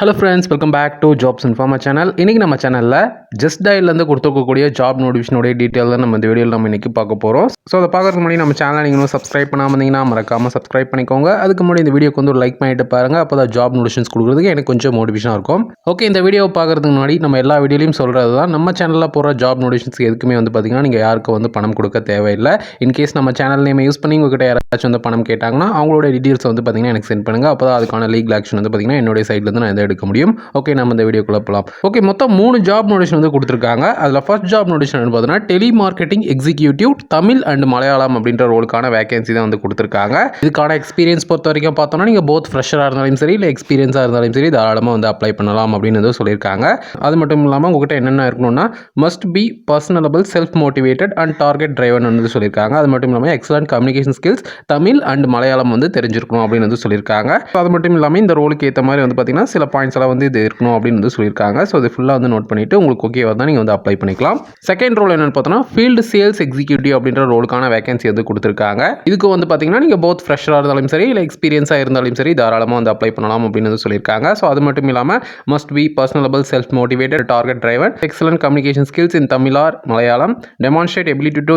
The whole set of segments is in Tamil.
Hello friends welcome back to jobs informa channel இன்றைக்கி நம்ம சேனலில் ஜஸ்ட் டயல்லேருந்து கொடுத்துருக்கக்கூடிய ஜாப் நோட்டிஃபிகேஷனுடைய டீட்டெயில் தான் நம்ம இந்த வீடியோவில் நம்ம இன்றைக்கி பார்க்க போகிறோம் ஸோ அதை பார்க்குறதுக்கு முன்னாடி நம்ம சேனலை நீங்கள் இன்னும் சப்ஸ்கிரைப் பண்ணாமல் இருந்தீங்கன்னா மறக்காமல் சப்ஸ்கிரைப் பண்ணிக்கோங்க. அதுக்கு முன்னாடி இந்த வீடியோக்கு வந்து ஒரு லைக் பண்ணிட்டு பாருங்கள் அப்போ தான் ஜாப் நோட்டிஃபிகேஷன்ஸ் கொடுக்குறதுக்கு எனக்கு கொஞ்சம் மோட்டிவேஷனாக இருக்கும். ஓகே இந்த வீடியோவை பார்க்குறதுக்கு முன்னாடி நம்ம எல்லா வீடியோலையும் சொல்கிறது தான் நம்ம சேனலில் போகிற ஜாப் நோட்டிஃபிகேஷன்ஸ் எதுக்குமே வந்து பார்த்திங்கன்னா நீங்கள் யாருக்கும் வந்து பணம் கொடுக்க தேவையில்லை. இன்கேஸ் நம்ம சேனல் நேம் யூஸ் பண்ணி உங்ககிட்ட யாராச்சும் வந்து பணம் கேட்டாங்கன்னா அவங்களோட டீட்டெயில்ஸ் வந்து பார்த்திங்கன்னா எனக்கு சென்ட் பண்ணுங்கள் அப்போ தான் அதுக்கான லீகல் ஆக்ஷன் வந்து பார்த்திங்கன்னா என்னுடைய சைட்லேருந்து நான் எந்த எடுக்க முடியும். ஓகே நம்ம இந்த வீடியோக்குள்ள போகலாம் ஓகே மொத்தம் மூணு ஜாப் நோட்டிஷன் வந்து கொடுத்துருக்காங்க. அதில் ஃபர்ஸ்ட் ஜாப் நோட்டிஷன் பார்த்தீங்கன்னா telemarketing executive Tamil and Malayalam அப்படின்ற ரோலுக்கான வேகன்சி தான் வந்து கொடுத்துருக்காங்க. இதுக்கான எக்ஸ்பீரியன்ஸ் பொறுத்த வரைக்கும் பார்த்தோம்னா நீங்கள் போத் ஃப்ரெஷராக இருந்தாலும் சரி இல்லை எக்ஸ்பீரியன்ஸாக இருந்தாலும் சரி தாராளமாக வந்து அப்ளை பண்ணலாம் அப்படின்னு வந்து சொல்லியிருக்காங்க. அது மட்டும் இல்லாமல் உங்ககிட்ட என்னென்ன இருக்கணும்னா must be personable self motivated and target driven வந்து சொல்லியிருக்காங்க. அது மட்டும் இல்லாமல் excellent communication skills Tamil and Malayalam வந்து தெரிஞ்சிருக்கணும் அப்படின்னு வந்து சொல்லியிருக்காங்க. அது மட்டும் இல்லாமல் இந்த ரோலுக்கு ஏற்ற மாதிரி வந்து பார்த்தீங்கன்னா சில பாயிண்ட்ஸ் எல்லாம் வந்து இது இருக்கணும் அப்படின்னு வந்து சொல்லியிருக்காங்க. ஸோ இது ஃபுல்லாக வந்து நோட் பண்ணிவிட்டு உங்களுக்கு ஓகே தான் நீங்கள் வந்து அப்ளை பண்ணிக்கலாம். செகண்ட் ரோல் என்னென்னு பார்த்தோன்னா ஃபீல்டு சேல்ஸ் எக்ஸிக்யூட்டிவ் அப்படின்ற ரோலுக்கான வேகன்சி வந்து கொடுத்துருக்காங்க. இதுக்கு வந்து பார்த்தீங்கன்னா நீங்கள் போத் ஃப்ரெஷராக இருந்தாலும் சரி இல்லை எக்ஸ்பீரியன்ஸாக இருந்தாலும் சரி தாராளமாக வந்து அப்ளை பண்ணலாம் அப்படின்னு வந்து சொல்லியிருக்காங்க. ஸோ அது மட்டும் இல்லாமல் must be personable self motivated target driver excellent communication skills in Tamil or Malayalam Malayalam ability to to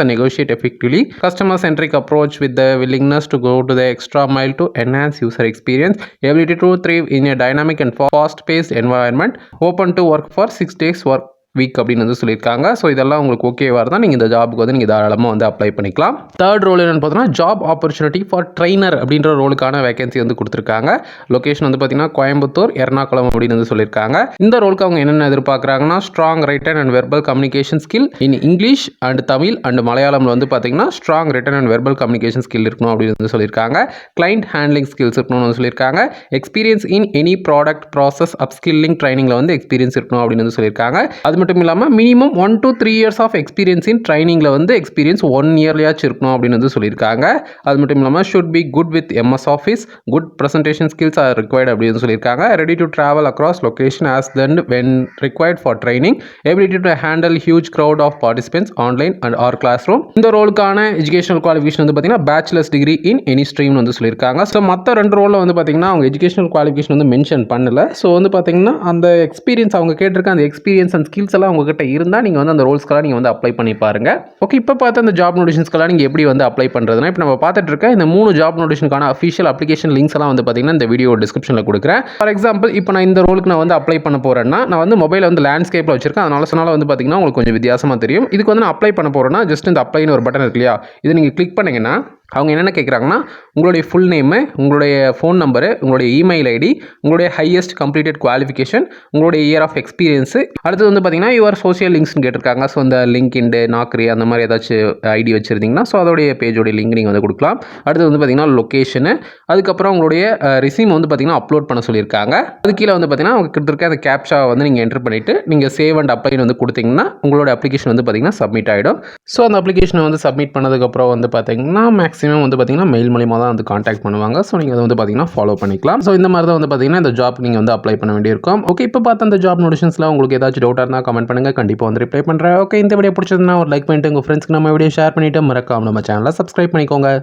and negotiate effectively customer centric approach with the willingness to go to the extra mile to enhance user experience ability to to in a dyna dynamic and fast paced environment open to work for 6 days work week அப்படின்னு வந்து சொல்லியிருக்காங்க. ஸோ இதெல்லாம் உங்களுக்கு ஓகேவாக இருந்தால் நீங்கள் இந்த ஜாபுக்கு வந்து நீங்கள் தாராளமாக வந்து அப்ளை பண்ணிக்கலாம். தேர்ட் ரோல் என்னென்னு பார்த்தீங்கன்னா ஜாப் ஆப்பர்ச்சுனிட்டி ஃபார் ட்ரைனர் அப்படின்ற ரோலுக்கான வேகன்சி வந்து கொடுத்துருக்காங்க. லொகேஷன் வந்து பார்த்தீங்கன்னா கோயம்புத்தூர் எர்ணாகுளம் அப்படின்னு வந்து சொல்லியிருக்காங்க. இந்த ரோலுக்கு அவங்க என்னென்ன எதிர்பார்க்குறாங்கன்னா strong written and verbal communication skill in English and Tamil and மலையாளம்ல வந்து பார்த்தீங்கன்னா strong written and verbal communication skill இருக்கணும் அப்படின்னு வந்து சொல்லியிருக்காங்க. கிளைண்ட் ஹேண்ட்லிங் ஸ்கில்ஸ் இருக்கணும்னு வந்து சொல்லியிருக்காங்க. Experience in any product process upskilling ட்ரைனிங்கில் வந்து எக்ஸ்பீரியன்ஸ் இருக்கணும் அப்படின்னு வந்து சொல்லியிருக்காங்க. அது மட்டும் இல்லாமல் minimum one to three years of experience in ட்ரைனிங்கில் வந்து எக்ஸ்பீரியன்ஸ் ஒன் இயர்லையாச்சும் இருக்கணும் அப்படின்னு வந்து சொல்லியிருக்காங்க. அது மட்டும் இல்லாமல் should be good with MS Office good presentation skills are required அப்படின்னு சொல்லியிருக்காங்க. Ready to travel across location as then when required for training ability to handle huge crowd of participants online and or classroom இந்த ரோலுக்கான எஜுகேஷனல் குவாலிஃபிகேஷன் வந்து பார்த்தீங்கன்னா bachelors degree in any stream வந்து சொல்லியிருக்காங்க. ஸோ மற்ற ரெண்டு ரோலில் வந்து பார்த்தீங்கன்னா அவங்க எஜுகேஷனல் குவாலிஃபிகேஷன் வந்து மென்ஷன் பண்ணல. ஸோ வந்து பார்த்தீங்கன்னா அந்த எக்ஸ்பீரியன்ஸ் அவங்க கேட்டிருக்க அந்த எக்ஸ்பீரியன்ஸ் அண்ட் ஸ்கில்ஸ் எல்லாம் உங்ககிட்ட இருந்தால் நீங்கள் வந்து அந்த ரோல்ஸ்க்கெல்லாம் நீங்கள் வந்து அப்ளை பண்ணி பாருங்க. ஓகே இப்போ பார்த்து அந்த ஜாப் நோட்டிஷன்ஸ்க்கெல்லாம் நீங்கள் எப்படி வந்து அப்ளை பண்ணுறதுனா இப்போ நம்ம பார்த்துட்டு இருக்க இந்த மூணு ஜாப் நோட்டிஷனுக்கான அஃபிஷியல் அப்ளிகேஷன் லிங்க்ஸ் எல்லாம் வந்து பார்த்தீங்கன்னா இந்த வீடியோ டிஸ்கிரிப்ஷனில் கொடுக்குறேன். ஃபார் எக்ஸாம்பிள் இப்போ நான் இந்த ரோலுக்கு நான் வந்து அப்ளை பண்ண போகிறேன்னா நான் வந்து மொபைல் வந்து லேண்ட்ஸ்கேப்பில் வச்சிருக்கேன். அதனால சொன்னால் வந்து பார்த்தீங்கன்னா உங்களுக்கு கொஞ்சம் வித்தியாசமாக தெரியும். இதுக்கு வந்து நான் அப்ளை பண்ண போகிறேன்னா ஜஸ்ட் இந்த அப்ளைன்னு ஒரு பட்டன் இருக்கு இல்லையா? இது நீங்கள் கிளிக் பண்ணிங்கன்னா அவங்க என்னென்ன கேட்குறாங்கன்னா உங்களுடைய ஃபுல் நேமு உங்களுடைய ஃபோன் நம்பரு உங்களுடைய இமெயில் ஐடி உங்களுடைய ஹையஸ்ட் கம்ப்ளீட்டட் குவாலிஃபிகேஷன் உங்களுடைய இயர் ஆஃப் எக்ஸ்பீரியன்ஸு அடுத்து வந்து பார்த்தீங்கன்னா யுவர் சோஷியல் லிங்க்ஸ்னு கேட்டிருக்காங்க. ஸோ இந்த லிங்க் இண்டு நாக்ரி அந்த மாதிரி ஏதாச்சும் ஐடி வச்சுருந்தீங்கன்னா ஸோ அதோடைய பேஜோடைய லிங்க் நீங்கள் வந்து கொடுக்கலாம். அடுத்து வந்து பார்த்தீங்கன்னா லொக்கேஷனு அதுக்கப்புறம் உங்களுடைய ரிசீம் வந்து பார்த்தீங்கன்னா அப்லோட் பண்ண சொல்லியிருக்காங்க. அது கீழே வந்து பார்த்தீங்கன்னா அவங்க கொடுத்துருக்க அந்த கேப்ஷாவை வந்து நீங்கள் என்டர் பண்ணிவிட்டு நீங்கள் சேவ் அண்ட் அப்ளைன்னு வந்து கொடுத்தீங்கன்னா உங்களோட அப்ளிகேஷன் வந்து பார்த்தீங்கன்னா சப்மிட் ஆகிடும் ஸோ அந்த அப்ளிகேஷனை வந்து சப்மிட் பண்ணதுக்கப்புறம் வந்து பார்த்தீங்கன்னா மேக்ஸிமம் வந்து பார்த்தீங்கன்னா மெயில் மூலியமாக தான் வந்து காண்டாக்ட் பண்ணுவாங்க. ஸோ நீங்கள் அதை வந்து பார்த்தீங்கன்னா ஃபாலோ பண்ணிக்கலாம். ஸோ இந்த மாதிரி தான் வந்து பார்த்தீங்கன்னா இந்த ஜாப் நீங்கள் வந்து அப்ளை பண்ண வேண்டியிருக்கும். ஓகே இப்போ பார்த்த அந்த ஜாப் நோட்டிஷன்ஸில் உங்களுக்கு ஏதாச்சும் டவுட்டாக இருந்தால் கமெண்ட் பண்ணுங்கள் கண்டிப்பாக வந்து ரிப்ளை பண்ணுறேன் ஓகே இந்த வீடியோ பிடிச்சதுன்னா ஒரு லைக் பண்ணிட்டு உங்கள் ஃப்ரெண்ட்ஸ்க்கு நம்ம வீடியோ ஷேர் பண்ணிவிட்டு மறக்காம நம்ம சேனலை சப்ஸ்கிரைப் பண்ணிக்கோங்க.